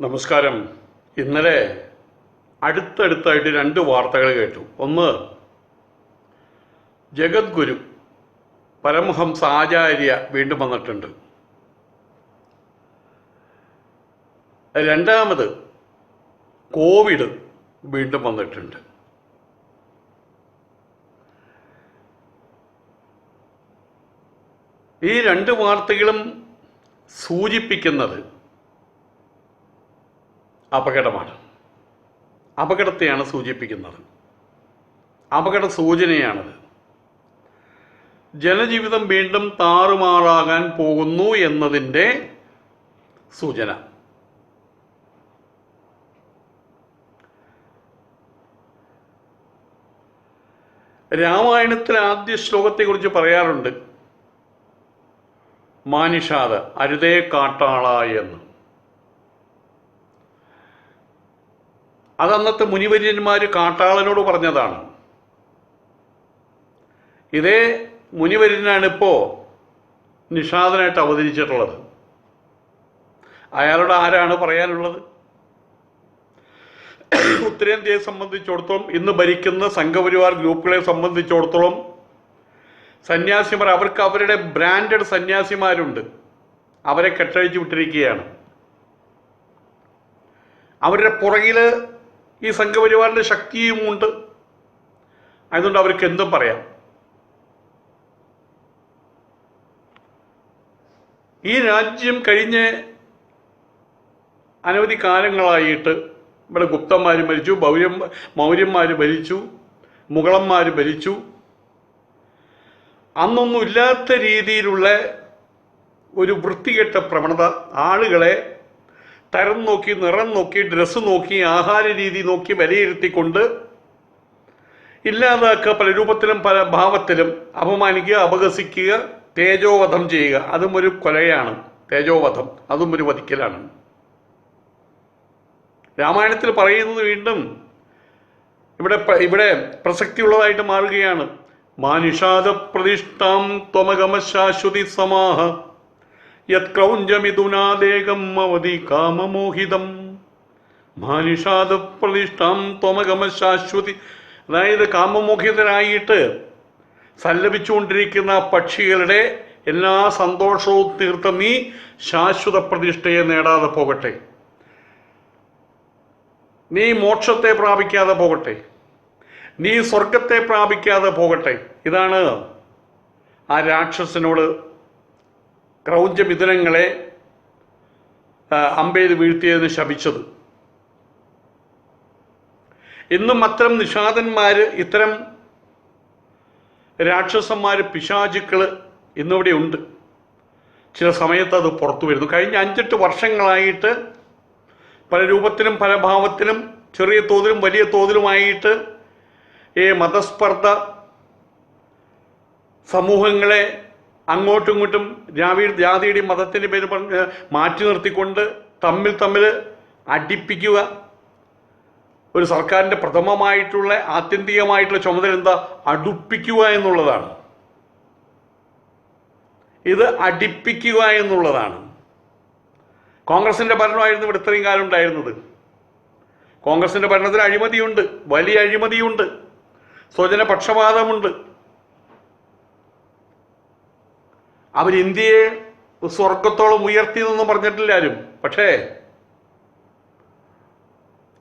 നമസ്കാരം. ഇന്നലെ അടുത്തടുത്തായിട്ട് രണ്ട് വാർത്തകൾ കേട്ടു. ഒന്ന് ജഗദ്ഗുരു പരമഹംസ ആചാര്യ വീണ്ടും വന്നിട്ടുണ്ട്. രണ്ടാമത് കോവിഡ് വീണ്ടും വന്നിട്ടുണ്ട്. ഈ രണ്ട് വാർത്തകളും സൂചിപ്പിക്കുന്നത് അപകടമാണ്. അപകടത്തെയാണ് സൂചിപ്പിക്കുന്നത്. അപകട സൂചനയാണത്. ജനജീവിതം വീണ്ടും താറുമാറാകാൻ പോകുന്നു എന്നതിന്റെ സൂചന. രാമായണത്തിലെ ആദ്യ ശ്ലോകത്തെക്കുറിച്ച് പറയാറുണ്ട്. മാനിഷാദ അരുതേ കാട്ടാള എന്ന്. അത് അന്നത്തെ മുനിവര്യന്മാർ കാട്ടാളനോട് പറഞ്ഞതാണ്. ഇതേ മുനിവര്യനാണ് ഇപ്പോൾ നിഷാദനായിട്ട് അവതരിച്ചിട്ടുള്ളത്. അയാളോട് ആരാണ് പറയാനുള്ളത്? ഉത്തരേന്ത്യയെ സംബന്ധിച്ചിടത്തോളം ഇന്ന് ഭരിക്കുന്ന സംഘപരിവാർ ഗ്രൂപ്പുകളെ സംബന്ധിച്ചിടത്തോളം സന്യാസിമാർ അവർക്ക് അവരുടെ ബ്രാൻഡഡ് സന്യാസിമാരുണ്ട്. അവരെ കെട്ടഴിച്ചു വിട്ടിരിക്കുകയാണ്. അവരുടെ പുറകിൽ ഈ സംഘപരിവാറിന്റെ ശക്തിയും ഉണ്ട്. അതുകൊണ്ട് അവർക്ക് എന്തും പറയാം. ഈ രാജ്യം കഴിഞ്ഞ അനവധി കാലങ്ങളായിട്ട് ഇവിടെ ഗുപ്തന്മാർ ഭരിച്ചു ഭൗര്യം മൗര്യന്മാർ ഭരിച്ചു മുഗളന്മാർ ഭരിച്ചു അന്നൊന്നും ഇല്ലാത്ത രീതിയിലുള്ള ഒരു വൃത്തികെട്ട പ്രവണത ആളുകളെ തരം നോക്കി നിറം നോക്കി ഡ്രസ്സ് നോക്കി ആഹാര രീതി നോക്കി വിലയിരുത്തിക്കൊണ്ട് ഇല്ലാതാക്കുക പല രൂപത്തിലും പല ഭാവത്തിലും അപമാനിക്കുക അപഹസിക്കുക തേജോവധം ചെയ്യുക. അതും ഒരു കൊലയാണ്. തേജോവധം. അതും ഒരു വധിക്കലാണ്. രാമായണത്തിൽ പറയുന്നത് വീണ്ടും ഇവിടെ ഇവിടെ പ്രസക്തിയുള്ളതായിട്ട് മാറുകയാണ്. മാനുഷാദ പ്രതിഷ്ഠാം ത്വമഗമ ശാശ്വതി സമാഹ. യത് ക്രൗഞ്ചമിഥുനാദേകം അവധി കാമമോഹിതം. മാനുഷാദ പ്രതിഷ്ഠാം ത്വമഗമ ശാശ്വതി. അതായത് കാമമോഹിതരായിട്ട് സല്ലപിച്ചുകൊണ്ടിരിക്കുന്ന പക്ഷികളുടെ എല്ലാ സന്തോഷവും തീർത്ത നീ ശാശ്വത പ്രതിഷ്ഠയെ നേടാതെ പോകട്ടെ. നീ മോക്ഷത്തെ പ്രാപിക്കാതെ പോകട്ടെ. നീ സ്വർഗത്തെ പ്രാപിക്കാതെ പോകട്ടെ. ഇതാണ് ആ രാക്ഷസനോട് ക്രൗഞ്ചമിഥുനങ്ങളെ അമ്പെയ്ത് വീഴ്ത്തിയതിന് ശപിച്ചത്. ഇന്നും അത്തരം നിഷാദന്മാർ ഇത്തരം രാക്ഷസന്മാർ പിശാചുക്കൾ ഇന്നിവിടെ ഉണ്ട്. ചില സമയത്ത് അത് പുറത്തു വരുന്നു. കഴിഞ്ഞ അഞ്ചെട്ട് വർഷങ്ങളായിട്ട് പല രൂപത്തിലും പല ഭാവത്തിലും ചെറിയ തോതിലും വലിയ തോതിലുമായിട്ട് ഈ മതസ്പർദ്ധ സമൂഹങ്ങളെ അങ്ങോട്ടും ഇങ്ങോട്ടും ജാതി ജാതിയുടെയും മതത്തിന്റെ പേര് പറഞ്ഞ് മാറ്റി നിർത്തിക്കൊണ്ട് തമ്മിൽ തമ്മിൽ അടിപ്പിക്കുക. ഒരു സർക്കാരിന്റെ പ്രഥമമായിട്ടുള്ള ആത്യന്തികമായിട്ടുള്ള ചുമതല എന്താ? അടുപ്പിക്കുക എന്നുള്ളതാണ്. ഇത് അടിപ്പിക്കുക എന്നുള്ളതാണ്. കോൺഗ്രസിന്റെ ഭരണമായിരുന്നു ഇവിടെ ഇത്രയും കാലം ഉണ്ടായിരുന്നത്. കോൺഗ്രസിന്റെ ഭരണത്തിൽ അഴിമതിയുണ്ട് വലിയ അഴിമതിയുണ്ട്. സ്വജന പക്ഷപാതമുണ്ട് അവർ ഇന്ത്യയെ സ്വർഗത്തോളം ഉയർത്തി എന്നൊന്നും പറഞ്ഞിട്ടില്ല ആരും പക്ഷേ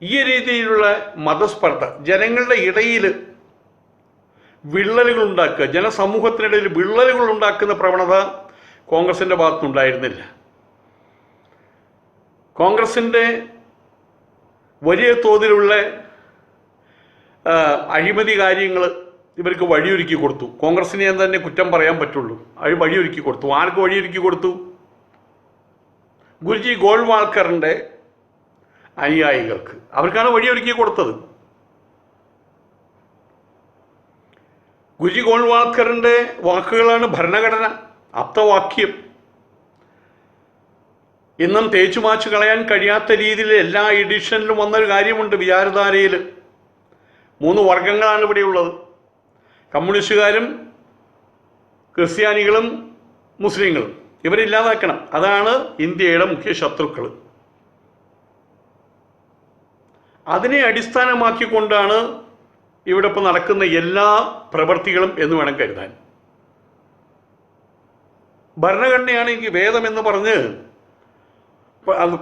ഈ രീതിയിലുള്ള മതസ്പർദ്ധ ജനങ്ങളുടെ ഇടയിൽ വിള്ളലുകൾ ഉണ്ടാക്കുക ജനസമൂഹത്തിനിടയിൽ വിള്ളലുകൾ ഉണ്ടാക്കുന്ന പ്രവണത കോൺഗ്രസിന്റെ ഭാഗത്തുണ്ടായിരുന്നില്ല കോൺഗ്രസിന്റെ വലിയ തോതിലുള്ള അഴിമതി കാര്യങ്ങൾ ഇവർക്ക് വഴിയൊരുക്കി കൊടുത്തു. കോൺഗ്രസിനെ ഞാൻ തന്നെ കുറ്റം പറയാൻ പറ്റുള്ളൂ. അത് വഴിയൊരുക്കി കൊടുത്തു. ആർക്ക് വഴിയൊരുക്കി കൊടുത്തു? ഗുരുജി ഗോൾവാൾക്കറിന്റെ അനുയായികൾക്ക്. അവർക്കാണ് വഴിയൊരുക്കി കൊടുത്തത്. ഗുരുജി ഗോൾവാൾക്കറിന്റെ വാക്കുകളാണ് ഭരണഘടന അപ്തവാക്യം ഇന്നും തേച്ചു മാച്ചു കളയാൻ കഴിയാത്ത രീതിയിൽ എല്ലാ എഡിഷനിലും വന്നൊരു കാര്യമുണ്ട് വിചാരധാരയിൽ. മൂന്ന് വർഗങ്ങളാണ് ഇവിടെയുള്ളത്. കമ്മ്യൂണിസ്റ്റുകാരും ക്രിസ്ത്യാനികളും മുസ്ലിങ്ങളും ഇവരില്ലാതാക്കണം അതാണ് ഇന്ത്യയുടെ മുഖ്യ ശത്രുക്കൾ. അതിനെ അടിസ്ഥാനമാക്കിക്കൊണ്ടാണ് ഇവിടെ ഇപ്പോൾ നടക്കുന്ന എല്ലാ പ്രവൃത്തികളും എന്ന് വേണം കരുതാൻ. ഭരണഘടനയാണെങ്കിൽ വേദം എന്ന് പറഞ്ഞ്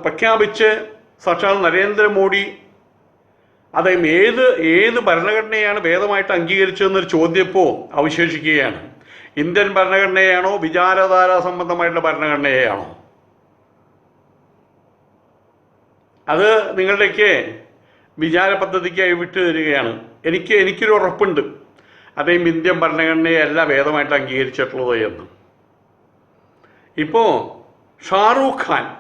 പ്രഖ്യാപിച്ച് സാക്ഷാൽ നരേന്ദ്രമോദി അദ്ദേഹം ഏത് ഏത് ഭരണഘടനയാണ് ഭേദമായിട്ട് അംഗീകരിച്ചതെന്നൊരു ചോദ്യം ഇപ്പോൾ അവശേഷിക്കുകയാണ്. ഇന്ത്യൻ ഭരണഘടനയാണോ വിചാരധാര സംബന്ധമായിട്ടുള്ള ഭരണഘടനയാണോ? അത് നിങ്ങളുടെയൊക്കെ വിചാര പദ്ധതിക്കായി വിട്ടു തരികയാണ്. എനിക്ക് എനിക്കൊരു ഉറപ്പുണ്ട്. അദ്ദേഹം ഇന്ത്യൻ ഭരണഘടനയല്ല ഭേദമായിട്ട് അംഗീകരിച്ചിട്ടുള്ളത് എന്ന്. ഇപ്പോൾ ഷാറൂഖ് ഖാൻ.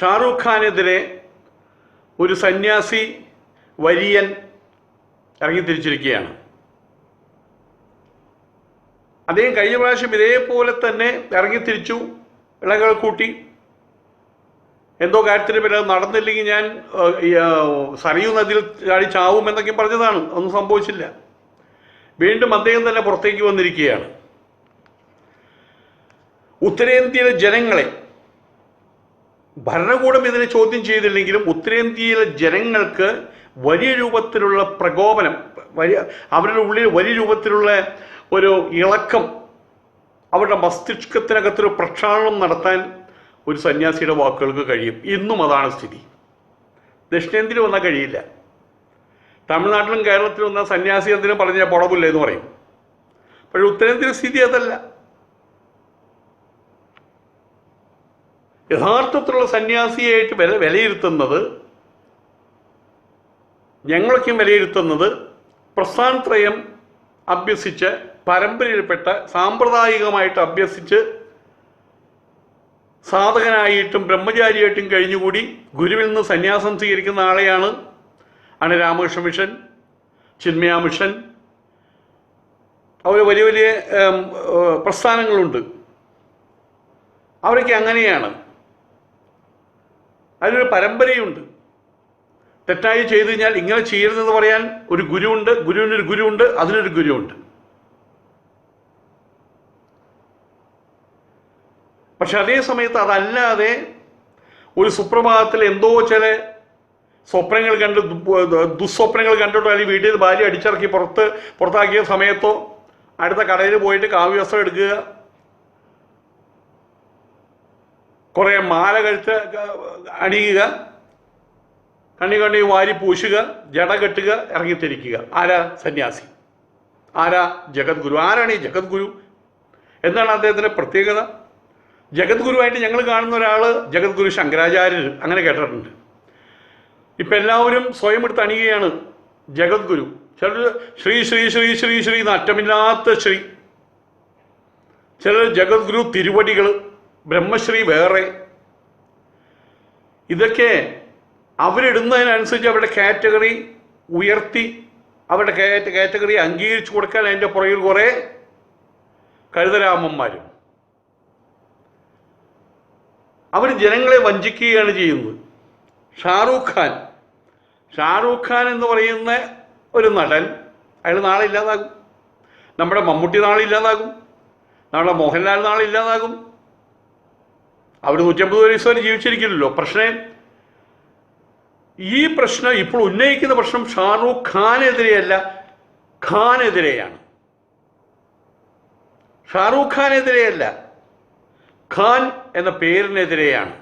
ഷാറൂഖ് ഖാനെതിരെ ഒരു സന്യാസി വരിയൻ ഇറങ്ങിത്തിരിച്ചിരിക്കുകയാണ് അദ്ദേഹം കഴിഞ്ഞ പ്രാവശ്യം ഇതേപോലെ തന്നെ ഇറങ്ങിത്തിരിച്ചു ഇളകൾ കൂട്ടി. എന്തോ കാര്യത്തിന് പിന്നെ നടന്നില്ലെങ്കിൽ ഞാൻ സരയൂ നദിയിൽ ചാടി ചാവും എന്നൊക്കെ പറഞ്ഞതാണ്. ഒന്നും സംഭവിച്ചില്ല. വീണ്ടും അദ്ദേഹം തന്നെ പുറത്തേക്ക് വന്നിരിക്കുകയാണ്. ഉത്തരേന്ത്യയിലെ ജനങ്ങളെ ഭരണകൂടം ഇതിനെ ചോദ്യം ചെയ്തില്ലെങ്കിലും ഉത്തരേന്ത്യയിലെ ജനങ്ങൾക്ക് വലിയ രൂപത്തിലുള്ള പ്രകോപനം വലിയ അവരുടെ ഉള്ളിൽ വലിയ രൂപത്തിലുള്ള ഒരു ഇളക്കം അവരുടെ മസ്തിഷ്കത്തിനകത്തൊരു പ്രക്ഷാളനം നടത്താൻ ഒരു സന്യാസിയുടെ വാക്കുകൾക്ക് കഴിയും. ഇന്നും അതാണ് സ്ഥിതി. ദക്ഷിണേന്ത്യയിൽ വന്നാൽ കഴിയില്ല. തമിഴ്നാട്ടിലും കേരളത്തിലും വന്നാൽ സന്യാസി എന്തിനും പറഞ്ഞാൽ പുറമില്ല എന്ന് പറയും. പക്ഷേ ഉത്തരേന്ത്യയിലെ സ്ഥിതി അതല്ല. യഥാർത്ഥത്തിലുള്ള സന്യാസിയായിട്ട് വില വിലയിരുത്തുന്നത് ഞങ്ങളൊക്കെയും വിലയിരുത്തുന്നത് പ്രസ്ഥാനത്രയം അഭ്യസിച്ച് പരമ്പരയിൽപ്പെട്ട സാമ്പ്രദായികമായിട്ട് അഭ്യസിച്ച് സാധകനായിട്ടും ബ്രഹ്മചാരിയായിട്ടും കഴിഞ്ഞുകൂടി ഗുരുവിൽ നിന്ന് സന്യാസം സ്വീകരിക്കുന്ന ആളെയാണ് ആണ് രാമകൃഷ്ണ മിഷൻ ചിന്മയാ മിഷൻ. അവർ വലിയ വലിയ പ്രസ്ഥാനങ്ങളുണ്ട്. അവരൊക്കെ അങ്ങനെയാണ്. അതിനൊരു പരമ്പരയുണ്ട്. തെറ്റായി ചെയ്തു കഴിഞ്ഞാൽ ഇങ്ങനെ ചെയ്യരുതെന്ന് പറയാൻ ഒരു ഗുരുവുണ്ട് ഗുരുവിനൊരു ഗുരുവുണ്ട് അതിനൊരു ഗുരുവുണ്ട്. പക്ഷെ അതേ സമയത്ത് അതല്ലാതെ ഒരു സുപ്രഭാതത്തിൽ എന്തോ ചില സ്വപ്നങ്ങൾ കണ്ട് ദുസ്വപ്നങ്ങൾ കണ്ടിട്ടോ അല്ലെങ്കിൽ വീട്ടിൽ ഭാര്യ അടിച്ചിറക്കി പുറത്ത് പുറത്താക്കിയ സമയത്തോ അടുത്ത കടയിൽ പോയിട്ട് കാവ്യവസ്ത്രം എടുക്കുക കുറേ മാല കഴുത്ത് അണിയുക കണ്ണി കണ്ണി വാരി പൂശുക ജട കെട്ടുക ഇറങ്ങിത്തിരിക്കുക. ആരാ സന്യാസി? ആരാ ജഗദ്ഗുരു? ആരാണ് ഈ ജഗദ്ഗുരു? എന്താണ് അദ്ദേഹത്തിന്റെ പ്രത്യേകത? ജഗദ്ഗുരുവായിട്ട് ഞങ്ങൾ കാണുന്ന ഒരാൾ ജഗദ്ഗുരു ശങ്കരാചാര്യർ അങ്ങനെ കേട്ടിട്ടുണ്ട്. ഇപ്പം എല്ലാവരും സ്വയം എടുത്ത് അണിയുകയാണ് ജഗദ്ഗുരു. ചിലർ ശ്രീ ശ്രീ ശ്രീ ശ്രീ ശ്രീ എന്ന് ശ്രീ. ചിലർ ജഗദ്ഗുരു തിരുവടികൾ ബ്രഹ്മശ്രീ വേറെ. ഇതൊക്കെ അവരിടുന്നതിനനുസരിച്ച് അവരുടെ കാറ്റഗറി ഉയർത്തി അവരുടെ കാറ്റ കാറ്റഗറി അംഗീകരിച്ചു കൊടുക്കാൻ അതിന്റെ പുറകിൽ കുറേ കഴുതരാമന്മാരും അവർ ജനങ്ങളെ വഞ്ചിക്കുകയാണ് ചെയ്യുന്നത്. ഷാറൂഖ് ഖാൻ. ഷാറൂഖ് ഖാൻ എന്ന് പറയുന്ന ഒരു നടൻ അയാൾ നാളെ ഇല്ലാതാകും. നമ്മുടെ മമ്മൂട്ടി നാളെ ഇല്ലാതാകും. നമ്മുടെ മോഹൻലാൽ നാളെ ഇല്ലാതാകും. അവർ നൂറ്റമ്പത് വയസ്സ് വരെ ജീവിച്ചിരിക്കില്ലല്ലോ പ്രശ്നം ഈ പ്രശ്നം ഇപ്പോൾ ഉന്നയിക്കുന്ന പ്രശ്നം ഷാറൂഖ് ഖാനെതിരെയല്ല ഖാനെതിരെയാണ്. ഷാറൂഖ് ഖാനെതിരെയല്ല ഖാൻ എന്ന പേരിനെതിരെയാണ്.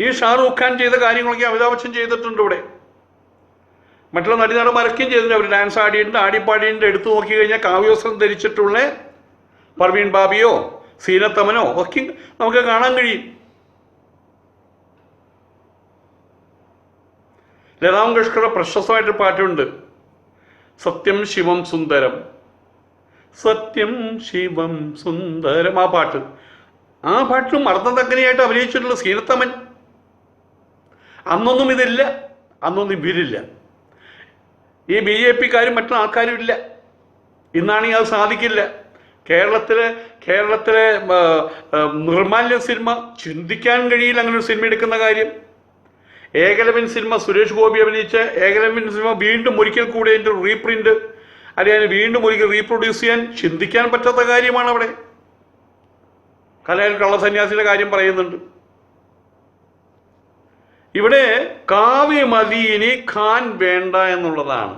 ഈ ഷാറൂഖ് ഖാൻ ചെയ്ത കാര്യങ്ങളൊക്കെ അമിതാഭ് ബച്ചൻ ചെയ്തിട്ടുണ്ട് ഇവിടെ. മറ്റുള്ള നടിനടന്മാരൊക്കെയും ചെയ്തിട്ടുണ്ട്. അവർ ഡാൻസ് ആടിയിട്ടുണ്ട് ആടിപ്പാടിയിട്ടുണ്ട്. എടുത്തു നോക്കി കഴിഞ്ഞാൽ കാവ്യവസ്ത്രം ധരിച്ചിട്ടുള്ള പർവീൺ ബാബിയോ സീനത്തമനോ ഒക്കെ നമുക്ക് കാണാൻ കഴിയും. ലതാ മങ്കേഷ്കറുടെ പ്രശസ്തമായിട്ടൊരു പാട്ടുണ്ട്. സത്യം ശിവം സുന്ദരം. സത്യം ശിവം സുന്ദരം. ആ പാട്ട്. ആ പാട്ടിലും മർദ്ദതക്കനെയായിട്ട് അഭിനയിച്ചിട്ടുള്ള സീനത്തമൻ അന്നൊന്നും ഇതില്ല. അന്നൊന്നും ഇവരില്ല ഈ ബി ജെ പിക്കാരും മറ്റുള്ള ആൾക്കാരും ഇല്ല. ഇന്നാണെങ്കിൽ അത് സാധിക്കില്ല. കേരളത്തിലെ കേരളത്തിലെ നിർമാല്യ സിനിമ ചിന്തിക്കാൻ കഴിയില്ല അങ്ങനെ ഒരു സിനിമ എടുക്കുന്ന കാര്യം. ഏകലവൻ സിനിമ സുരേഷ് ഗോപി അഭിനയിച്ച ഏകലവൻ സിനിമ വീണ്ടും ഒരിക്കൽ കൂടി അതിന്റെ റീപ്രിന്റ് അല്ലെങ്കിൽ വീണ്ടും ഒരിക്കൽ റീപ്രൊഡ്യൂസ് ചെയ്യാൻ ചിന്തിക്കാൻ പറ്റാത്ത കാര്യമാണ് അവിടെ. കലയിൽ കള്ളസന്യാസിയുടെ കാര്യം പറയുന്നുണ്ട്. ഇവിടെ കാവ്യ മതി ഇനി ഖാൻ വേണ്ട എന്നുള്ളതാണ്.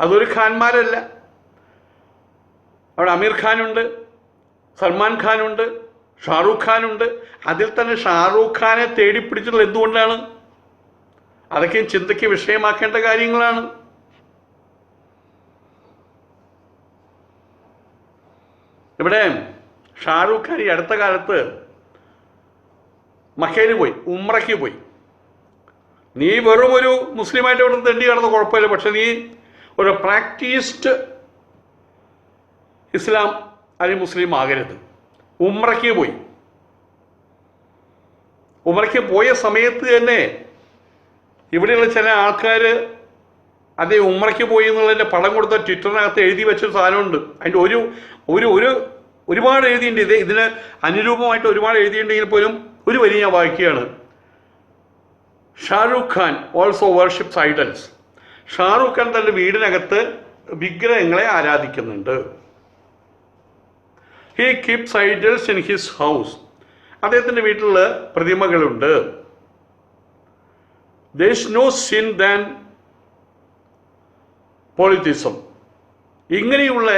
അതൊരു ഖാൻമാരല്ല. അവിടെ അമീർ ഖാനുണ്ട് സൽമാൻ ഖാനുണ്ട് ഷാറൂഖ് ഖാനുണ്ട്. അതിൽ തന്നെ ഷാറൂഖ് ഖാനെ തേടി തേടിപ്പിടിച്ചിട്ടുള്ള എന്തുകൊണ്ടാണ്? അതൊക്കെയും ചിന്തയ്ക്ക് വിഷയമാക്കേണ്ട കാര്യങ്ങളാണ്. ഇവിടെ ഷാറൂഖ് ഖാൻ ഈ അടുത്ത കാലത്ത് മക്കയിൽ പോയി ഉമ്രയ്ക്ക് പോയി. നീ വെറും ഒരു മുസ്ലിമായിട്ട് ഇവിടെ തെണ്ടി കിടന്ന കുഴപ്പമില്ല പക്ഷെ നീ ഒരു പ്രാക്ടീസ്ഡ് ഇസ്ലാം അല്ലെങ്കിൽ മുസ്ലിം ആകരുത്. ഉമ്രയ്ക്ക് പോയി. ഉമ്രയ്ക്ക് പോയ സമയത്ത് തന്നെ ഇവിടെയുള്ള ചില ആൾക്കാർ അതേ ഉമ്രയ്ക്ക് പോയി എന്നുള്ളതിന്റെ പടം കൊടുത്ത ട്വിറ്ററിനകത്ത് എഴുതി വെച്ചൊരു സാധനമുണ്ട്. അതിന്റെ ഒരു ഒരു ഒരു ഒരുപാട് എഴുതിയിട്ടുണ്ട്. ഇത് ഇതിന് അനുരൂപമായിട്ട് ഒരുപാട് എഴുതിയിട്ടുണ്ടെങ്കിൽ പോലും ഒരു വരി ഞാൻ വായിക്കുകയാണ്. Shahrukh Khan also worships idols Shahrukh Khan തന്റെ വീടിനകത്ത് വിഗ്രഹങ്ങളെ ആരാധിക്കുന്നുണ്ട്. He keeps idols in his house അദ്ദേഹത്തിന്റെ വീട്ടിൽ പ്രതിമകളുണ്ട്. Does no sin than polytheism ഇങ്ങനെയുള്ള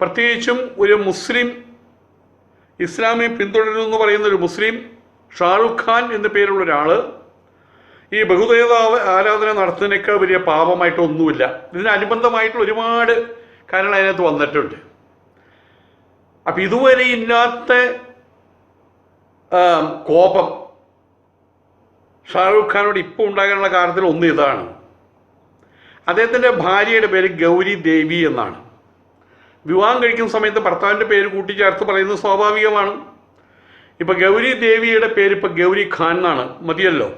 പ്രത്യേകിച്ചും ഒരു മുസ്ലിം ഇസ്ലാമി പിന്തുടരുന്നു എന്ന് പറയുന്ന ഒരു മുസ്ലിം ഷാറുഖ് ഖാൻ എന്ന പേരുള്ള ഒരാൾ ഈ ബഹുദേവ ആരാധന നടത്തുന്നതിനേക്കാൾ വലിയ പാപമായിട്ടൊന്നുമില്ല. ഇതിനനുബന്ധമായിട്ടുള്ള ഒരുപാട് കാര്യങ്ങൾ അതിനകത്ത് വന്നിട്ടുണ്ട്. അപ്പം ഇതുവരെ ഇല്ലാത്ത കോപം ഷാറുഖ് ഖാനോട് ഇപ്പം ഉണ്ടാകാനുള്ള കാരണത്തിൽ ഒന്ന് ഇതാണ്. അദ്ദേഹത്തിന്റെ ഭാര്യയുടെ പേര് ഗൗരി ദേവി എന്നാണ്. വിവാഹം കഴിക്കുന്ന സമയത്ത് ഭർത്താവിന്റെ പേര് കൂട്ടിച്ചേർത്ത് പറയുന്നത് സ്വാഭാവികമാണ്. ഇപ്പം ഗൗരി ദേവിയുടെ പേര് ഇപ്പം ഗൗരി ഖാൻ എന്നാണ്. മതിയല്ലോ.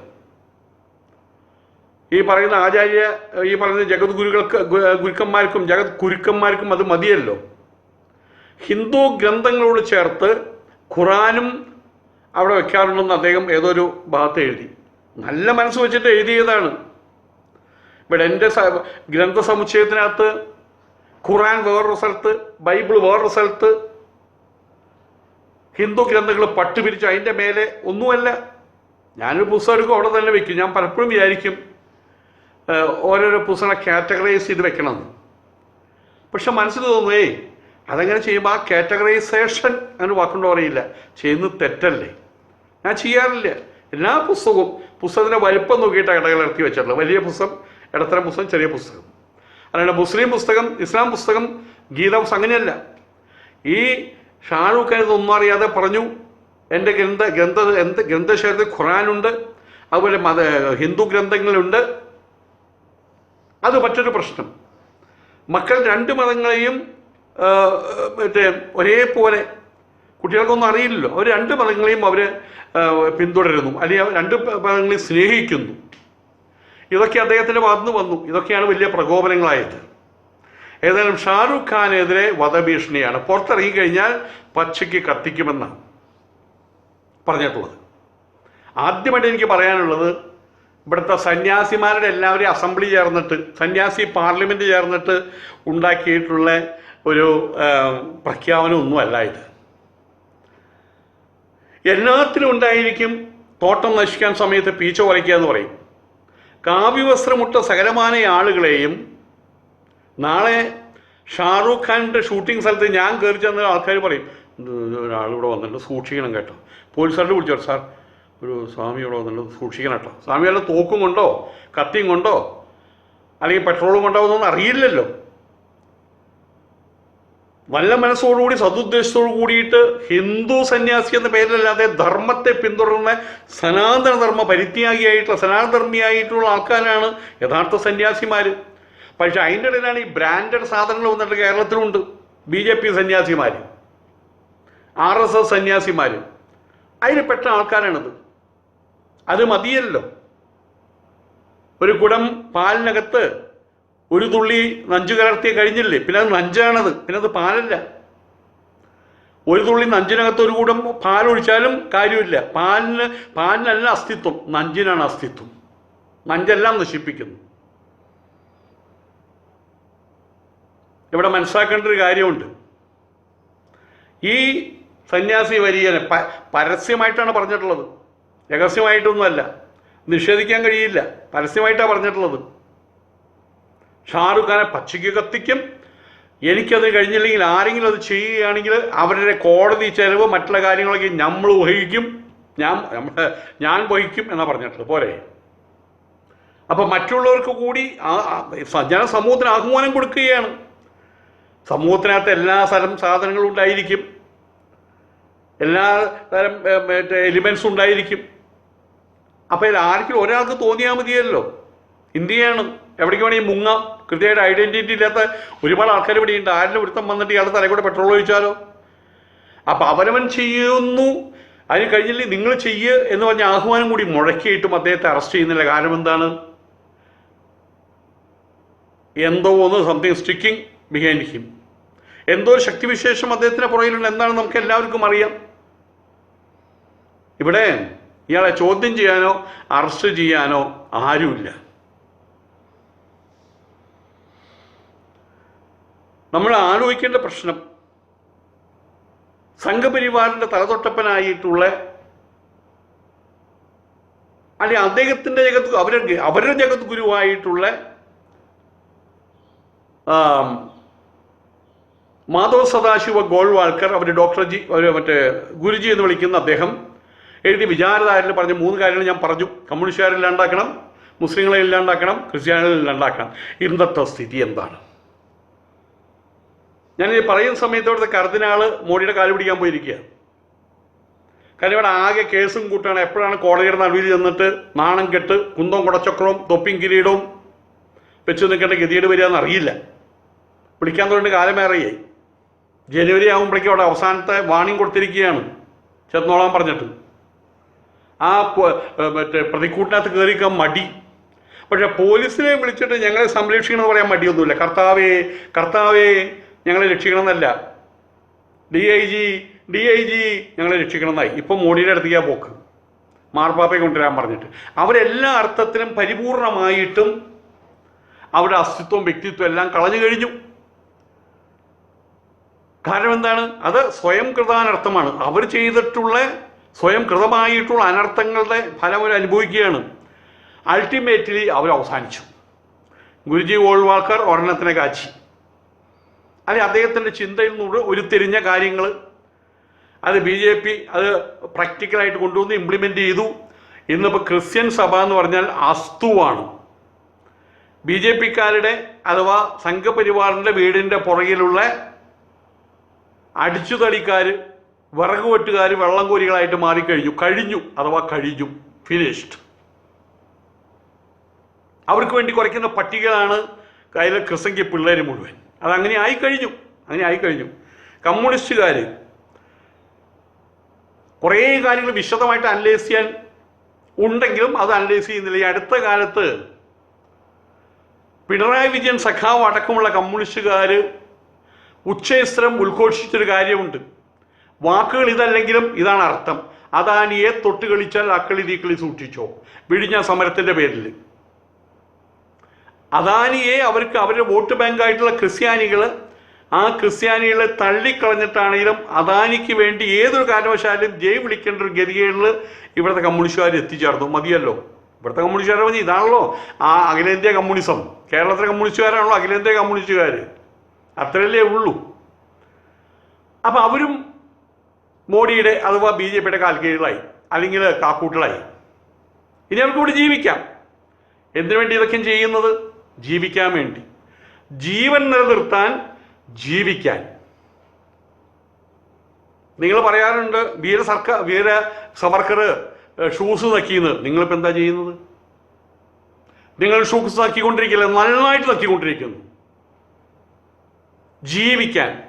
ഈ പറയുന്ന ആചാര്യ ഈ പറയുന്ന ജഗത് ഗുരുക്കൾക്ക് ഗുരുക്കന്മാർക്കും ജഗത് കുരുക്കന്മാർക്കും അത് മതിയല്ലോ. ഹിന്ദു ഗ്രന്ഥങ്ങളോട് ചേർത്ത് ഖുറാനും അവിടെ വെക്കാറുണ്ടെന്ന് അദ്ദേഹം ഏതോ ഒരു ഭാഗത്ത് എഴുതി. നല്ല മനസ്സ് വെച്ചിട്ട് എഴുതിയതാണ്. ഇവിടെ എന്റെ ഗ്രന്ഥ സമുച്ചയത്തിനകത്ത് ഖുറാൻ വേറൊരു സ്ഥലത്ത് ബൈബിൾ വേറൊരു സ്ഥലത്ത് ഹിന്ദു ഗ്രന്ഥങ്ങൾ പട്ടുപിരിച്ചു. അതിന്റെ മേലെ ഒന്നുമല്ല. ഞാനൊരു പുസ്തകം എടുക്കും അവിടെ തന്നെ വെക്കും. ഞാൻ പലപ്പോഴും വിചാരിക്കും ഓരോരോ പുസ്തകം കാറ്റഗറൈസ് ചെയ്ത് വെക്കണമെന്ന്. പക്ഷെ മനസ്സിൽ തോന്നുന്നേ അതങ്ങനെ ചെയ്യുമ്പോൾ ആ കാറ്റഗറൈസേഷൻ അങ്ങനെ വാക്കുണ്ടോ അറിയില്ല ചെയ്യുന്നത് തെറ്റല്ലേ? ഞാൻ ചെയ്യാറില്ല. എല്ലാ പുസ്തകവും പുസ്തകത്തിന്റെ വലിപ്പം നോക്കിയിട്ട് ഇടകലർത്തി വെച്ചിട്ടുള്ളത്. വലിയ പുസ്തകം ഇടത്തരം പുസ്തകം ചെറിയ പുസ്തകം. അല്ലാണ്ട് മുസ്ലിം പുസ്തകം ഇസ്ലാം പുസ്തകം ഗീത പുസ്തകം അങ്ങനെയല്ല. ഈ ഷാറൂഖ് ഇതൊന്നും അറിയാതെ പറഞ്ഞു എന്റെ ഗ്രന്ഥ ഗ്രന്ഥ എന്ത് ഗ്രന്ഥശേഖരത്തിൽ ഖുറാനുണ്ട് അതുപോലെ മത ഹിന്ദു ഗ്രന്ഥങ്ങളുണ്ട്. അത് മറ്റൊരു പ്രശ്നം. മക്കൾ രണ്ട് മതങ്ങളെയും മറ്റേ ഒരേപോലെ കുട്ടികൾക്കൊന്നും അറിയില്ലല്ലോ. അവർ രണ്ട് മതങ്ങളെയും അവർ പിന്തുടരുന്നു. അല്ലെങ്കിൽ രണ്ട് മതങ്ങളെയും സ്നേഹിക്കുന്നു. ഇതൊക്കെ അദ്ദേഹത്തിന്റെ ഭാഗത്തുനിന്ന് വന്നു. ഇതൊക്കെയാണ് വലിയ പ്രകോപനങ്ങളായത്. ഏതായാലും ഷാറുഖ് ഖാനെതിരെ വധഭീഷണിയാണ്. പുറത്തിറങ്ങി കഴിഞ്ഞാൽ പച്ചയ്ക്ക് കത്തിക്കുമെന്നാണ് പറഞ്ഞിട്ടുള്ളത്. ആദ്യമായിട്ട് എനിക്ക് പറയാനുള്ളത് ഇവിടുത്തെ സന്യാസിമാരുടെ എല്ലാവരെയും അസംബ്ലി ചേർന്നിട്ട് സന്യാസി പാർലമെന്റ് ചേർന്നിട്ട് ഉണ്ടാക്കിയിട്ടുള്ള ഒരു പ്രഖ്യാപനമൊന്നുമല്ല ഇത്. എല്ലാത്തിനും ഉണ്ടായിരിക്കും തോട്ടം നശിക്കാൻ സമയത്ത് പീച്ച കുറയ്ക്കുക എന്ന് പറയും. കാവ്യവസ്ത്രമുട്ട സകലമാന ആളുകളെയും നാളെ ഷാറൂഖ് ഖാന്റെ ഷൂട്ടിംഗ് സ്ഥലത്ത് ഞാൻ കയറി ചെന്ന ആൾക്കാർ പറയും ഒരാൾ വന്നിട്ടുണ്ട് സൂക്ഷിക്കണം കേട്ടോ. പോലീസുകാരുടെ വിളിച്ചോ സാർ ഒരു സ്വാമി ഇവിടെ വന്നിട്ടുണ്ട് സൂക്ഷിക്കണം കേട്ടോ. സ്വാമി തോക്കും കൊണ്ടോ കത്തിയും കൊണ്ടോ അല്ലെങ്കിൽ പെട്രോളും കൊണ്ടോ എന്നൊന്നും അറിയില്ലല്ലോ. നല്ല മനസ്സോടുകൂടി സതുദ്ദേശത്തോടു കൂടിയിട്ട് ഹിന്ദു സന്യാസി എന്ന പേരിലല്ലാതെ ധർമ്മത്തെ പിന്തുടർന്ന സനാതനധർമ്മ പരിത്യാഗിയായിട്ടുള്ള സനാതനധർമ്മിയായിട്ടുള്ള ആൾക്കാരാണ് യഥാർത്ഥ സന്യാസിമാർ പക്ഷെ അതിന്റെ ഇടയിലാണ് ഈ ബ്രാൻഡഡ് സാധനങ്ങൾ വന്നിട്ട് കേരളത്തിലുണ്ട് ബി ജെ പി സന്യാസിമാർ ആർ എസ് എസ് സന്യാസിമാർ അതിന് പെട്ട ആൾക്കാരാണിത്. അത് മതിയല്ലോ. ഒരു കുടം പാലിനകത്ത് ഒരു തുള്ളി നഞ്ചു കലർത്തിയ കഴിഞ്ഞില്ലേ? പിന്നെ അത് നഞ്ചാണത്. പിന്നെ അത് പാലല്ല. ഒരു തുള്ളി നഞ്ചിനകത്ത് ഒരു കൂടം പാലൊഴിച്ചാലും കാര്യമില്ല. പാലിന് പാലിനല്ല അസ്തിത്വം. നഞ്ചിനാണ് അസ്തിത്വം. നഞ്ചെല്ലാം നശിപ്പിക്കുന്നു. ഇവിടെ മനസ്സിലാക്കേണ്ട ഒരു കാര്യമുണ്ട്. ഈ സന്യാസി വരികന് പരസ്യമായിട്ടാണ് പറഞ്ഞിട്ടുള്ളത്. രഹസ്യമായിട്ടൊന്നുമല്ല. നിഷേധിക്കാൻ കഴിയില്ല. പരസ്യമായിട്ടാണ് പറഞ്ഞിട്ടുള്ളത്. ഷാറുഖ് ഖാനെ പച്ചയ്ക്ക് കത്തിക്കും. എനിക്കത് കഴിഞ്ഞില്ലെങ്കിൽ ആരെങ്കിലും അത് ചെയ്യുകയാണെങ്കിൽ അവരുടെ കോടതി ചെലവ് മറ്റുള്ള കാര്യങ്ങളൊക്കെ നമ്മൾ വഹിക്കും. ഞാൻ നമ്മുടെ ഞാൻ വഹിക്കും എന്നാ പറഞ്ഞിട്ടുള്ളത്. പോലെ അപ്പൊ മറ്റുള്ളവർക്ക് കൂടി ഞാൻ സമൂഹത്തിന് ആഹ്വാനം കൊടുക്കുകയാണ്. സമൂഹത്തിനകത്ത് എല്ലാ തരം സാധനങ്ങളും ഉണ്ടായിരിക്കും. എല്ലാ തരം മറ്റേ എലിമെന്റ്സ് ഉണ്ടായിരിക്കും. അപ്പൊ ഇതിൽ ആർക്കും ഒരാൾക്ക് തോന്നിയാൽ മതിയല്ലോ. ഇന്ത്യയാണ് എവിടേക്ക് വേണമെങ്കിൽ മുങ്ങാം. കൃത്യമായിട്ട് ഐഡന്റിറ്റി ഇല്ലാത്ത ഒരുപാട് ആൾക്കാർ ഇവിടെ ഉണ്ട്. ആരുടെ ഒരുത്തം വന്നിട്ട് ഇയാളുടെ തലയിൽ കൂടെ പെട്രോൾ ഒഴിച്ചാലോ? അപ്പൊ അവനവൻ ചെയ്യുന്നു. അതിന് കഴിഞ്ഞില്ലേ നിങ്ങൾ ചെയ്യ് എന്ന് പറഞ്ഞ ആഹ്വാനം കൂടി മുഴക്കിയിട്ടും അദ്ദേഹത്തെ അറസ്റ്റ് ചെയ്യുന്നില്ല. കാരണം എന്താണ്? എന്തോ ഒന്ന് സംതിങ് സ്റ്റിക്കിംഗ് ബിഹൈൻഡ് ഹിം എന്തോ ഒരു ശക്തിവിശേഷം അദ്ദേഹത്തിന് പുറകിലുണ്ട്. എന്താണ് നമുക്ക് എല്ലാവർക്കും അറിയാം. ഇവിടെ ഇയാളെ ചോദ്യം ചെയ്യാനോ അറസ്റ്റ് ചെയ്യാനോ ആരുമില്ല. നമ്മൾ ആലോചിക്കേണ്ട പ്രശ്നം സംഘപരിവാറിന്റെ തലതൊട്ടപ്പനായിട്ടുള്ള അല്ലെ അദ്ദേഹത്തിന്റെ ജഗത്ത് അവരുടെ അവരുടെ ജഗത് ഗുരുവായിട്ടുള്ള മാധവ് സദാശിവ ഗോൾവാൾക്കർ അവർ ഡോക്ടർ ജി അവർ മറ്റേ ഗുരുജി എന്ന് വിളിക്കുന്ന അദ്ദേഹം എഴുതി വിചാരധാരയിൽ പറഞ്ഞ മൂന്ന് കാര്യങ്ങൾ ഞാൻ പറഞ്ഞു. കമ്മ്യൂണിസ്റ്റുകാരെ ഇല്ലാണ്ടാക്കണം മുസ്ലിങ്ങളെ ഇല്ലാണ്ടാക്കണം ക്രിസ്ത്യാനികളെ ഇല്ലാണ്ടാക്കണം. ഇന്നത്തെ സ്ഥിതി എന്താണ്? ഞാനിത് പറയുന്ന സമയത്ത് കർദിനാൾ മോഡിയുടെ കാൽ പിടിക്കാൻ പോയിരിക്കുക. കാരണം ഇവിടെ ആകെ കേസും കൂട്ടാണ്. എപ്പോഴാണ് കോടതിയുടെ നടുവിൽ ചെന്നിട്ട് നാണം കെട്ട് കുന്തം കുടച്ചക്രവും തൊപ്പിയും കിരീടവും വെച്ച് നിൽക്കേണ്ട ഗതിയേട് വരിക എന്നറിയില്ല വിളിക്കാൻ തുടങ്ങി കാലമേറെയായി ജനുവരി ആകുമ്പോഴേക്കും അവിടെ അവസാനത്തെ വാണിംഗ് കൊടുത്തിരിക്കുകയാണ്. ചെന്നോളാൻ പറഞ്ഞിട്ട്. ആ മറ്റേ പ്രതിക്കൂട്ടിനകത്ത് കയറിക്കാൻ മടി. പക്ഷെ പോലീസിനെ വിളിച്ചിട്ട് ഞങ്ങളെ സംരക്ഷിക്കണമെന്ന് പറയാൻ മടിയൊന്നുമില്ല. കർത്താവേ കർത്താവേ. ഞങ്ങളെ രക്ഷിക്കണം എന്നല്ല D I G D I G ഞങ്ങളെ രക്ഷിക്കണം എന്നായി ഇപ്പം മോഡിയുടെ അടുത്തേക്കാ പോക്ക്. മാർപ്പാപ്പയെ കൊണ്ടുവരാൻ പറഞ്ഞിട്ട്. അവരെല്ലാ അർത്ഥത്തിലും പരിപൂർണമായിട്ടും അവരുടെ അസ്തിത്വം വ്യക്തിത്വം എല്ലാം കളഞ്ഞു കഴിഞ്ഞു. കാരണം എന്താണ്? അത് സ്വയം കൃതാനർത്ഥമാണ് അവർ ചെയ്തിട്ടുള്ള സ്വയം കൃതമായിട്ടുള്ള അനർത്ഥങ്ങളുടെ ഫലം അവർ അനുഭവിക്കുകയാണ്. അൾട്ടിമേറ്റ്ലി അവർ അവസാനിച്ചു. ഗുരുജി ഓൾവാൾക്കർ ഒരെണ്ണത്തിനെ കാച്ചി. അല്ലെ അദ്ദേഹത്തിന്റെ ചിന്തയിൽ നിന്ന് ഉരുത്തിരിഞ്ഞ കാര്യങ്ങൾ അത് ബി ജെ പി അത് പ്രാക്ടിക്കലായിട്ട് കൊണ്ടുവന്ന് ഇംപ്ലിമെന്റ് ചെയ്തു. ഇന്നിപ്പോൾ ക്രിസ്ത്യൻ സഭ എന്ന് പറഞ്ഞാൽ അസ്തുവാണ്. ബി ജെ പിക്കാരുടെ അഥവാ സംഘപരിവാറിന്റെ വീടിന്റെ പുറകിലുള്ള അടിച്ചുതളിക്കാർ വിറക് വെട്ടുകാർ വെള്ളം കോരികളായിട്ട് മാറിക്കഴിഞ്ഞു. കഴിഞ്ഞു അഥവാ കഴിഞ്ഞു. ഫിനിഷ്ഡ് അവർക്ക് വേണ്ടി കുറയ്ക്കുന്ന പട്ടികയാണ് കയ്യിലെ ക്രിസംഖ്യ പിള്ളേർ മുഴുവൻ. അതങ്ങനെ ആയിക്കഴിഞ്ഞു. അങ്ങനെ ആയിക്കഴിഞ്ഞു. കമ്മ്യൂണിസ്റ്റുകാർ കുറേ കാര്യങ്ങൾ വിശദമായിട്ട് അനലൈസ് ചെയ്യാൻ ഉണ്ടെങ്കിലും അത് അനലൈസ് ചെയ്യുന്നില്ല. ഈ അടുത്ത കാലത്ത് പിണറായി വിജയൻ സഖാവ് അടക്കമുള്ള കമ്മ്യൂണിസ്റ്റുകാർ ഉച്ചയസ്ത്രം ഉദ്ഘോഷിച്ചൊരു കാര്യമുണ്ട്. വാക്കുകൾ ഇതല്ലെങ്കിലും ഇതാണ് അർത്ഥം. അദാനിയെ തൊട്ട് കളിച്ചാൽ അക്കളി തീക്കളി സൂക്ഷിച്ചോ. വിഴിഞ്ഞ സമരത്തിന്റെ പേരിൽ അദാനിയെ അവർക്ക് അവരുടെ വോട്ട് ബാങ്കായിട്ടുള്ള ക്രിസ്ത്യാനികൾ ആ ക്രിസ്ത്യാനികളെ തള്ളിക്കളഞ്ഞിട്ടാണെങ്കിലും അദാനിക്ക് വേണ്ടി ഏതൊരു കാരണവശാലും ജയ് വിളിക്കേണ്ട ഒരു ഗതികേടിൽ ഇവിടുത്തെ കമ്മ്യൂണിസ്റ്റുകാർ എത്തിച്ചേർന്നു. മതിയല്ലോ. ഇവിടുത്തെ കമ്മ്യൂണിസ്റ്റുകാരെ മതി. ഇതാണല്ലോ ആ അഖിലേന്ത്യാ കമ്മ്യൂണിസം. കേരളത്തിലെ കമ്മ്യൂണിസ്റ്റുകാരാണല്ലോ അഖിലേന്ത്യാ കമ്മ്യൂണിസ്റ്റുകാർ അത്രയല്ലേ ഉള്ളൂ. അപ്പൊ അവരും മോഡിയുടെ അഥവാ ബി ജെ പിയുടെ കാൽക്കീഴിലായി. അല്ലെങ്കിൽ കാക്കൂട്ടിലായി. ഇനി അവർക്ക് ഇവിടെ ജീവിക്കാം. എന്തിനു വേണ്ടി ഇതൊക്കെ ചെയ്യുന്നത്? ജീവിക്കാൻ വേണ്ടി. ജീവൻ നിലനിർത്താൻ ജീവിക്കാൻ. നിങ്ങൾ പറയാറുണ്ട് വീര സർക്കാർ വീര സവർക്കർ ഷൂസ് നക്കിയെന്ന് നിങ്ങളിപ്പോൾ എന്താ ചെയ്യുന്നത്? നിങ്ങൾ ഷൂസ് നക്കിക്കൊണ്ടിരിക്കില്ല നന്നായിട്ട് നക്കിക്കൊണ്ടിരിക്കുന്നു ജീവിക്കാൻ.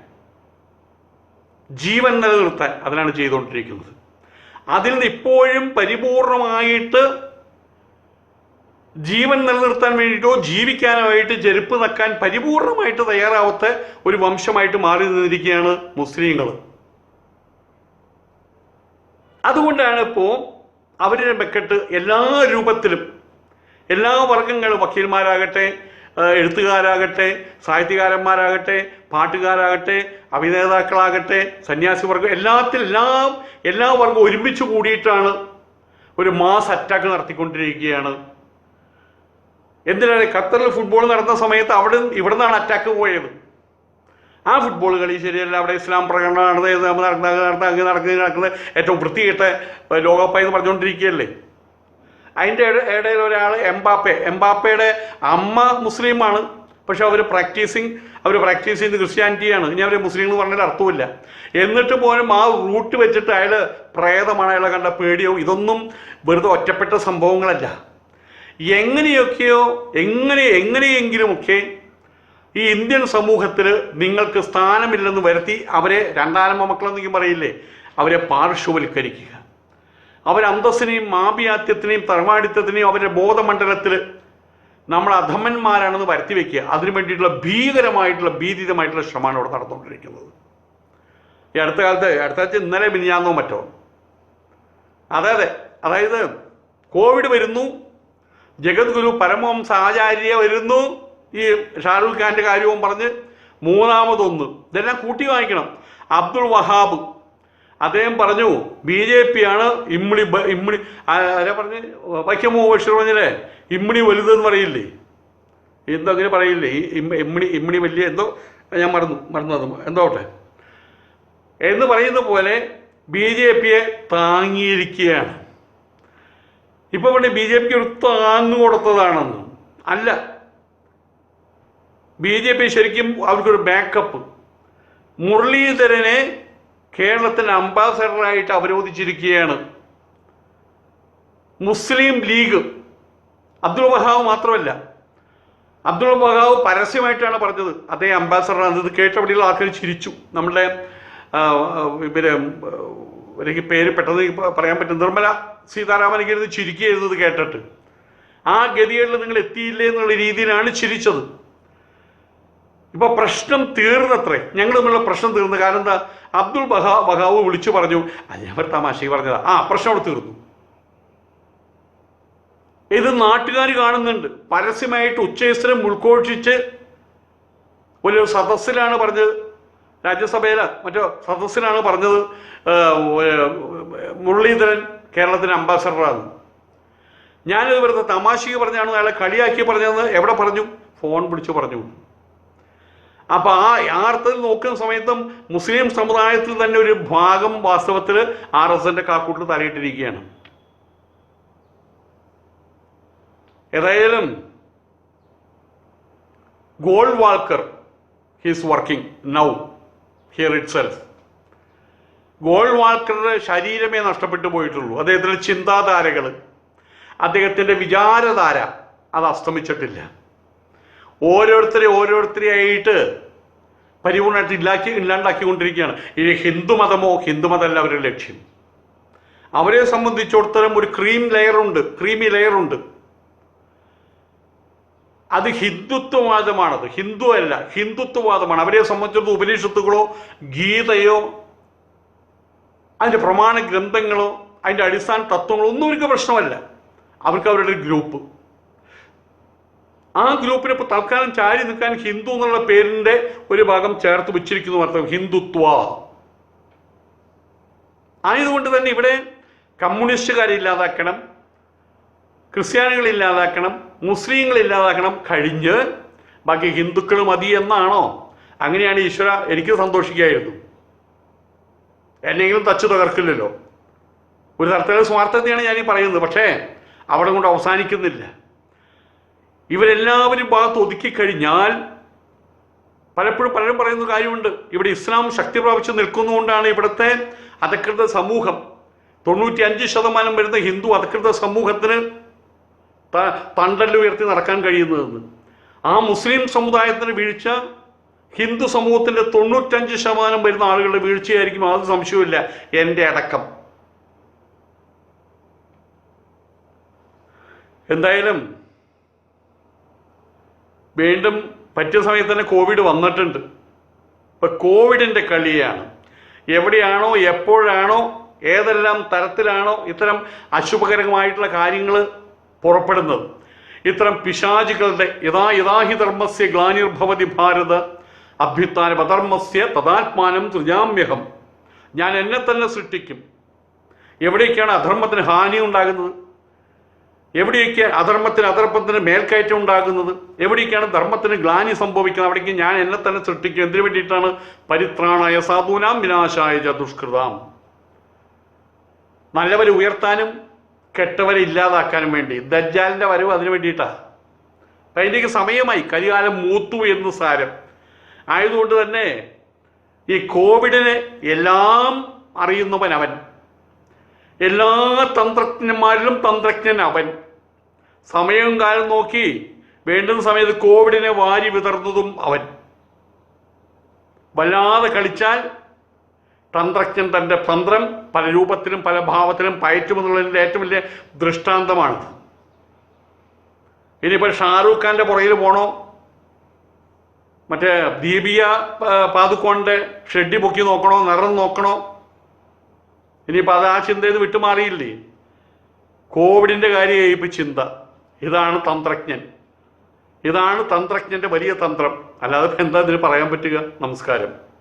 ജീവൻ നിലനിർത്താൻ അതിനാണ് ചെയ്തുകൊണ്ടിരിക്കുന്നത്. അതിൽ നിന്ന് ഇപ്പോഴും പരിപൂർണമായിട്ട് ജീവൻ നിലനിർത്താൻ വേണ്ടിയിട്ടോ ജീവിക്കാനായിട്ട് ചെരുപ്പ് തക്കാൻ പരിപൂർണമായിട്ട് തയ്യാറാവാത്ത ഒരു വംശമായിട്ട് മാറി നിന്നിരിക്കുകയാണ് മുസ്ലിങ്ങൾ. അതുകൊണ്ടാണ് ഇപ്പോൾ അവരുടെ മെക്കെട്ട് എല്ലാ രൂപത്തിലും എല്ലാ വർഗങ്ങളും വക്കീൽമാരാകട്ടെ എഴുത്തുകാരാകട്ടെ സാഹിത്യകാരന്മാരാകട്ടെ പാട്ടുകാരാകട്ടെ അഭിനേതാക്കളാകട്ടെ സന്യാസി വർഗം എല്ലാത്തിലെല്ലാം എല്ലാ വർഗവും ഒരുമിച്ച് കൂടിയിട്ടാണ് ഒരു മാസ് അറ്റാക്ക് നടത്തിക്കൊണ്ടിരിക്കുകയാണ് എന്തിനാണ് ഖത്തറിൽ ഫുട്ബോൾ നടന്ന സമയത്ത് അവിടെ ഇവിടെ നിന്നാണ് അറ്റാക്ക് പോയത്? ആ ഫുട്ബോൾ കളി ശരിയല്ല. അവിടെ ഇസ്ലാം പ്രകടനം നടന്നത് നടക്കുന്നത് നടന്ന അങ്ങ് നടക്കുന്ന നടക്കുന്നത് ഏറ്റവും വൃത്തികെട്ട ലോകകപ്പായി എന്ന് പറഞ്ഞുകൊണ്ടിരിക്കുകയല്ലേ? അതിന്റെ ഇട- ഇടയിൽ ഒരാൾ എംബാപ്പെ. എംബാപ്പയുടെ അമ്മ മുസ്ലിമാണ്. പക്ഷെ അവർ പ്രാക്ടീസിങ് അവർ പ്രാക്ടീസ് ചെയ്യുന്നത് ക്രിസ്ത്യാനിറ്റിയാണ് ഇനി അവർ മുസ്ലിം എന്ന് പറഞ്ഞാൽ അർത്ഥമില്ല എന്നിട്ട് പോലും ആ റൂട്ട് വെച്ചിട്ട് അയാൾ പ്രേതമാണ്. അയാളെ കണ്ട പേടിയോ ഇതൊന്നും വെറുതെ ഒറ്റപ്പെട്ട സംഭവങ്ങളല്ല. എങ്ങനെയൊക്കെയോ എങ്ങനെ എങ്ങനെയെങ്കിലുമൊക്കെ ഈ ഇന്ത്യൻ സമൂഹത്തിൽ നിങ്ങൾക്ക് സ്ഥാനമില്ലെന്ന് വരുത്തി അവരെ രണ്ടാനമ്മ മക്കളെന്നെങ്കിലും പറയില്ലേ അവരെ പാർശ്വവൽക്കരിക്കുക. അവരെ അന്തസ്സിനെയും മാപിയാത്യത്തിനെയും തറവാടിത്തത്തിനെയും അവരുടെ ബോധമണ്ഡലത്തിൽ നമ്മൾ അധമന്മാരാണെന്ന് വരുത്തി വയ്ക്കുക അതിനു വേണ്ടിയിട്ടുള്ള ഭീകരമായിട്ടുള്ള ഭീതിതമായിട്ടുള്ള ശ്രമമാണ് ഇവിടെ നടന്നുകൊണ്ടിരിക്കുന്നത്. ഈ അടുത്ത കാലത്ത് അടുത്ത കാലത്ത് ഇന്നലെ മിനിഞ്ഞാന്നോ മറ്റോ? അതെ അതെ. അതായത് കോവിഡ് വരുന്നു ജഗദ്ഗുരു പരമഹംസ ആചാര്യ വരുന്നു. ഈ ഷാരൂഖ് ഖാന്റെ കാര്യവും പറഞ്ഞ് മൂന്നാമതൊന്ന്. ഇതെല്ലാം കൂട്ടി വാങ്ങിക്കണം അബ്ദുൾ വഹാബ്. അദ്ദേഹം പറഞ്ഞു ബി ജെ പി ആണ് ഇമ്മിണി ഇമ്മിണി ആരാ പറഞ്ഞ്? വൈക്കമോ ബഷീർ പറഞ്ഞില്ലേ? ഇമ്മിണി വലുതെന്ന് പറയില്ലേ? എന്തോ അങ്ങനെ പറയില്ലേ? ഇമ്മിണി ഇമ്മിണി വലിയ എന്തോ ഞാൻ മറന്നു മറന്നു അത്. എന്തോ ആവട്ടെ എന്ന് പറയുന്ന പോലെ ബി ജെ പിയെ താങ്ങിയിരിക്കുകയാണ്. ഇപ്പൊ ഇവിടെ ബി ജെ പിക്ക് ഒരു താങ്ങ് കൊടുത്തതാണെന്ന്. അല്ല. ബി ജെ പി ശരിക്കും അവർക്കൊരു ബാക്കപ്പ് മുരളീധരനെ കേരളത്തിന് അംബാസഡറായിട്ട് അവരോധിച്ചിരിക്കുകയാണ്. മുസ്ലിം ലീഗ്. അബ്ദുൾ വഹാവ് മാത്രമല്ല. അബ്ദുൾ വഹാവ് പരസ്യമായിട്ടാണ് പറഞ്ഞത്. അതേ അംബാസഡർ അത് കേട്ടവിടെയുള്ള ആൾക്കാർ ചിരിച്ചു. നമ്മുടെ ആ, എനിക്ക് പേര് പെട്ടെന്ന് പറയാൻ പറ്റും. നിർമ്മല സീതാരാമൻ എനിക്ക് ഇരുന്ന് ചിരിക്കുകയായിരുന്നത് കേട്ടിട്ട്. ആ ഗതികളിൽ നിങ്ങൾ എത്തിയില്ലേ എന്നുള്ള രീതിയിലാണ് ചിരിച്ചത്. ഇപ്പൊ പ്രശ്നം തീർന്നത്രേ. ഞങ്ങൾ തമ്മിലുള്ള പ്രശ്നം തീർന്നു. കാരണം എന്താ? അബ്ദുൾ ബഹാ ബഹാവ് വിളിച്ചു പറഞ്ഞു. "ആ, ഞാൻ ഒരു തമാശ പറഞ്ഞതാ. ആ പ്രശ്നം അവിടെ തീർന്നു. ഇത് നാട്ടുകാർ കാണുന്നുണ്ട്. പരസ്യമായിട്ട് ഉച്ചയസ്ത്രം ഉൾക്കോഷിച്ച് ഒരു സദസ്സിലാണ് പറഞ്ഞത്. രാജ്യസഭയില മറ്റോ സദസ്സിനാണ് പറഞ്ഞത് മുരളീധരൻ കേരളത്തിന് അംബാസഡറാണ് ഞാനിത് വെറുതെ തമാശയ്ക്ക് പറഞ്ഞാണ് അയാളെ കളിയാക്കി പറഞ്ഞതെന്ന് എവിടെ പറഞ്ഞു? ഫോൺ വിളിച്ചു പറഞ്ഞു. അപ്പോൾ ആ യാർത്ഥത്തിൽ നോക്കുന്ന സമയത്തും മുസ്ലിം സമുദായത്തിൽ തന്നെ ഒരു ഭാഗം വാസ്തവത്തിൽ ആർ എസ് എന്റെ കാക്കൂട്ടിൽ തലയിട്ടിരിക്കുകയാണ്. ഏതായാലും Golwalkar he's working now here itself goal വാൾക്കറുടെ ശരീരമേ നഷ്ടപ്പെട്ടു പോയിട്ടുള്ളൂ. അദ്ദേഹത്തിന്റെ ചിന്താധാരകൾ അദ്ദേഹത്തിന്റെ വിചാരധാര അത് അസ്തമിച്ചിട്ടില്ല. ഓരോരുത്തരെ ഓരോരുത്തരെയായിട്ട് പരിപൂർണമായിട്ട് ഇല്ലാക്കി ഇല്ലാണ്ടാക്കിക്കൊണ്ടിരിക്കുകയാണ്. മതമോ ഹിന്ദു ഹിന്ദുമതമല്ല അവരുടെ ലക്ഷ്യം. അവരെ സംബന്ധിച്ചിടത്തോളം ഒരു ക്രീം ലെയറുണ്ട് ക്രീമി ലെയറുണ്ട് അത് ഹിന്ദുത്വവാദമാണത്. ഹിന്ദു അല്ല ഹിന്ദുത്വവാദമാണ്. അവരെ സംബന്ധിച്ചിടത്തോളം ഉപനിഷത്തുകളോ ഗീതയോ അതിന്റെ പ്രമാണ ഗ്രന്ഥങ്ങളോ അതിന്റെ അടിസ്ഥാന തത്വങ്ങളോ ഒന്നും അവർക്ക് പ്രശ്നമല്ല. അവർക്ക് അവരുടെ ഗ്രൂപ്പ്. ആ ഗ്രൂപ്പിനെ ഇപ്പോൾ തൽക്കാലം ചാരി നിൽക്കാൻ ഹിന്ദു എന്നുള്ള പേരിന്റെ ഒരു ഭാഗം ചേർത്ത് വെച്ചിരിക്കുന്നു അർത്ഥം ഹിന്ദുത്വ. ആയതുകൊണ്ട് തന്നെ ഇവിടെ കമ്മ്യൂണിസ്റ്റുകാരെ ഇല്ലാതാക്കണം ക്രിസ്ത്യാനികളെ ഇല്ലാതാക്കണം മുസ്ലിങ്ങളെ ഇല്ലാതാക്കണം കഴിഞ്ഞ് ബാക്കി ഹിന്ദുക്കൾ മതി എന്നാണോ? അങ്ങനെയാണ് ഈശ്വര എനിക്ക് സന്തോഷിക്കായിരുന്നു. എന്നെങ്കിലും തച്ചു തകർക്കില്ലല്ലോ. ഒരു തരത്തിലുള്ള സ്വാർത്ഥതയാണ് ഞാൻ ഈ പറയുന്നത്. പക്ഷേ അവിടെ കൊണ്ട് അവസാനിക്കുന്നില്ല. ഇവരെല്ലാവരും ഭാഗത്ത് ഒതുക്കി കഴിഞ്ഞാൽ പലപ്പോഴും പലരും പറയുന്ന കാര്യമുണ്ട്. ഇവിടെ ഇസ്ലാം ശക്തി പ്രാപിച്ച് നിൽക്കുന്നതുകൊണ്ടാണ് ഇവിടുത്തെ അധികൃത സമൂഹം തൊണ്ണൂറ്റി അഞ്ച് ശതമാനം വരുന്ന ഹിന്ദു അധികൃത സമൂഹത്തിന് ത- ഉയർത്തി നടക്കാൻ കഴിയുന്നതെന്ന്. ആ മുസ്ലിം സമുദായത്തിന് വീഴ്ച ഹിന്ദു സമൂഹത്തിന്റെ തൊണ്ണൂറ്റഞ്ച് ശതമാനം വരുന്ന ആളുകളുടെ വീഴ്ചയായിരിക്കും അത് സംശയമില്ല എന്റെ അടക്കം. എന്തായാലും വീണ്ടും പറ്റിയ സമയത്ത് തന്നെ കോവിഡ് വന്നിട്ടുണ്ട്. ഇപ്പൊ കോവിഡിന്റെ കളിയാണ്. എവിടെയാണോ എപ്പോഴാണോ ഏതെല്ലാം തരത്തിലാണോ ഇത്തരം അശുഭകരമായിട്ടുള്ള കാര്യങ്ങൾ പുറപ്പെടുന്നത്. ഇത്തരം പിശാചികളുടെ യഥാ യഥാഹി ധർമ്മസ്യ ഗ്ലാനിർഭവതി ഭാരത അഭ്യുത്ഥാനം പധർമ്മസ്യ തഥാത്മാനം തൃജാമ്യഹം. ഞാൻ എന്നെ തന്നെ സൃഷ്ടിക്കും. എവിടേക്കാണ് അധർമ്മത്തിന് ഹാനി ഉണ്ടാകുന്നത്? എവിടെയൊക്കെ അധർമ്മത്തിന് അധർമ്മത്തിന് മേൽക്കയറ്റം ഉണ്ടാകുന്നത്? എവിടേക്കാണ് ധർമ്മത്തിന് ഗ്ലാനി സംഭവിക്കുന്നത്? അവിടേക്ക് ഞാൻ എന്നെ തന്നെ സൃഷ്ടിക്കും. എന്തിനു വേണ്ടിയിട്ടാണ്? പരിത്രാണായ സാധൂനാം വിനാശായ ദുഷ്കൃതാം. നല്ലവരെ ഉയർത്താനും കെട്ടവരെ ഇല്ലാതാക്കാനും വേണ്ടി. ദജ്ജാലിന്റെ വരവ് അതിനു വേണ്ടിയിട്ടാണ് അപ്പം അതിന്റെയൊക്കെ സമയമായി കരികാലം മൂത്തു എന്ന് സാരം. ആയതുകൊണ്ട് തന്നെ ഈ കോവിഡിനെ എല്ലാം അറിയുന്നവൻ അവൻ. എല്ലാ തന്ത്രജ്ഞന്മാരിലും തന്ത്രജ്ഞൻ അവൻ. സമയവും കാലം നോക്കി വേണ്ടുന്ന സമയത്ത് കോവിഡിനെ വാരി വിതർന്നതും അവൻ. വല്ലാതെ കളിച്ചാൽ തന്ത്രജ്ഞൻ തന്റെ തന്ത്രം പല രൂപത്തിലും പല ഭാവത്തിലും പയറ്റുമെന്നുള്ളതിന്റെ ഏറ്റവും വലിയ ദൃഷ്ടാന്തമാണ്. ഇനിയിപ്പോൾ ഷാറൂഖ് ഖാന്റെ പുറകിൽ പോണോ? മറ്റേ ദീപിയ ആ, പാതുക്കോണിന്റെ ഷെഡി പൊക്കി നോക്കണോ? നിറം നോക്കണോ? ഇനിയിപ്പോൾ അത് ആ ചിന്തയിൽ നിന്ന് വിട്ടുമാറിയില്ലേ? കോവിഡിന്റെ കാര്യമായി ഇപ്പം ചിന്ത. ഇതാണ് തന്ത്രജ്ഞൻ. ഇതാണ് തന്ത്രജ്ഞന്റെ വലിയ തന്ത്രം. അല്ലാതെ എന്താ ഇതിന് പറയാൻ പറ്റുക? നമസ്കാരം.